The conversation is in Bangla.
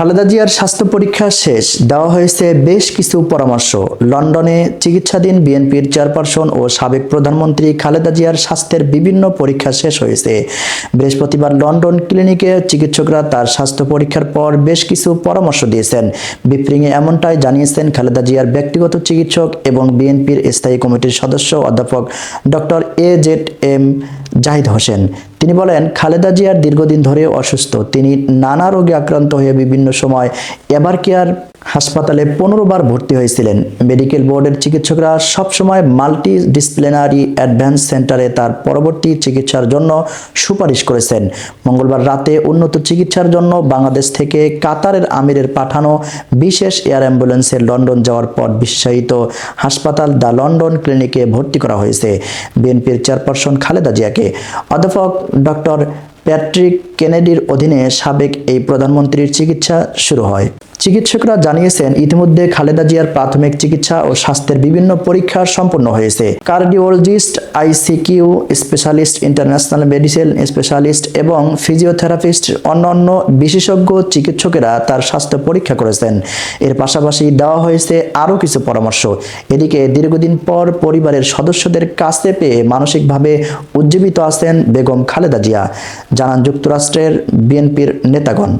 খালেদা জিয়ার স্বাস্থ্য পরীক্ষা শেষ। দেওয়া হয়েছে বেশ কিছু পরামর্শ। লন্ডনে চিকিৎসাধীন বিএনপির চেয়ারপারসন ও সাবেক প্রধানমন্ত্রী খালেদা জিয়ার স্বাস্থ্যের বিভিন্ন পরীক্ষা শেষ হয়েছে। বৃহস্পতিবার লন্ডন ক্লিনিকে চিকিৎসকরা তার স্বাস্থ্য পরীক্ষার পর বেশ কিছু পরামর্শ দিয়েছেন। বিপ্রিংয়ে এমনটাই জানিয়েছেন খালেদা জিয়ার ব্যক্তিগত চিকিৎসক এবং বিএনপির স্থায়ী কমিটির সদস্য অধ্যাপক doctor A Z M Zahid Hossain. তিনি বলেন, খালেদা জিয়ার দীর্ঘদিন ধরে অসুস্থ। তিনি নানা রোগে আক্রান্ত হয়ে বিভিন্ন সময় এবার কেয়ার হাসপাতালে পনেরো বার ভর্তি হয়েছিলেন। মেডিকেল বোর্ডের চিকিৎসকরা সবসময় মাল্টি ডিসিপ্লিনারি অ্যাডভান্স সেন্টারে তার পরবর্তী চিকিৎসার জন্য সুপারিশ করেছেন। মঙ্গলবার রাতে উন্নত চিকিৎসার জন্য বাংলাদেশ থেকে কাতারের আমিরের পাঠানো বিশেষ এয়ার অ্যাম্বুলেন্সে লন্ডন যাওয়ার পর বিশেষায়িত হাসপাতাল দ্য লন্ডন ক্লিনিকে ভর্তি করা হয়েছে। বিএনপির চেয়ারপারসন খালেদা জিয়াকে। অধ্যাপক ডক্টর প্যাট্রিক কেনেডির অধীনে সাবেক এই প্রধানমন্ত্রীর চিকিৎসা শুরু হয়। চিকিৎসকরা জানিয়েছেন, ইতিমধ্যে খালেদা জিয়ার প্রাথমিক চিকিৎসা ও স্বাস্থ্যের বিভিন্ন পরীক্ষা সম্পন্ন হয়েছে। Cardiologist, ICU specialist, international medicine specialist এবং ফিজিওথেরাপিস্ট, অন্যান্য বিশেষজ্ঞ চিকিৎসকেরা তার স্বাস্থ্য পরীক্ষা করেছেন। এর পাশাপাশি দেওয়া হয়েছে আরও কিছু পরামর্শ। এদিকে দীর্ঘদিন পর পরিবারের সদস্যদের কাছে পেয়ে মানসিকভাবে উজ্জীবিত আছেন বেগম খালেদা জিয়া। জানান যুক্তরাষ্ট্রের বিএনপির নেতাগণ।